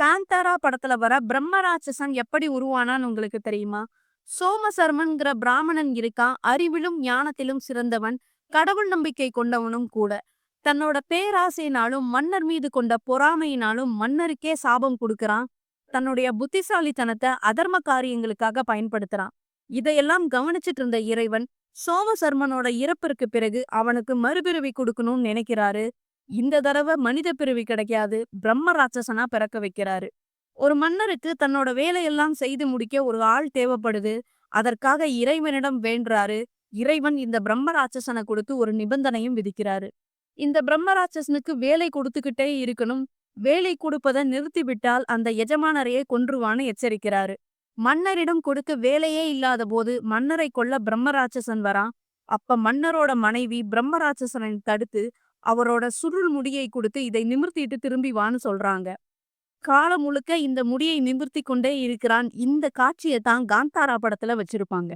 காந்தாரா படத்துல வர பிரம்மராட்சசன் எப்படி உருவானான்னு உங்களுக்கு தெரியுமா? சோமசர்மன்கிற பிராமணன் இருக்கான். அறிவிலும் ஞானத்திலும் சிறந்தவன். கடவுள் நம்பிக்கை கொண்டவனும் கூட. தன்னோட பேராசையினாலும் மன்னர் மீது கொண்ட பொறாமையினாலும் மன்னருக்கே சாபம் கொடுக்கறான். தன்னுடைய புத்திசாலித்தனத்தை அதர்ம காரியங்களுக்காக பயன்படுத்துறான். இதையெல்லாம் கவனிச்சிட்டு இருந்த இறைவன் சோமசர்மனோட இறப்பிற்கு பிறகு அவனுக்கு மறுபிறவி கொடுக்கணும்னு நினைக்கிறாரு. இந்த தடவை மனித பிறவி கிடைக்காது. பிரம்ம ராட்சசனா பிறக்க வைக்கிறாரு. ஒரு மன்னருக்கு தன்னோட வேலையெல்லாம் செய்து முடிக்க ஒரு ஆள் தேவைப்படுது. அதற்காக இறைவனிடம் வேண்டுறாரு. இறைவன் இந்த பிரம்ம ராட்சசனை கொடுத்து ஒரு நிபந்தனையும் விதிக்கிறாரு. இந்த பிரம்ம ராட்சசனுக்கு வேலை கொடுத்துக்கிட்டே இருக்கணும். வேலை கொடுப்பதை நிறுத்திவிட்டால் அந்த எஜமானரையே கொன்றுவான்னு எச்சரிக்கிறாரு. மன்னரிடம் கொடுக்க வேலையே இல்லாத போது மன்னரை கொல்ல பிரம்மராட்சசன் வரான். அப்ப மன்னரோட மனைவி பிரம்மராட்சசனை தடுத்து அவரோட சுருள் முடியை கொடுத்து இதை நிமிர்த்திட்டு திரும்பி வான்னு சொல்றாங்க. காலம் முழுக்க இந்த முடியை நிமிர்த்தி கொண்டே இருக்கிறான். இந்த காட்சியை தான் காந்தாரா படத்துல வச்சிருப்பாங்க.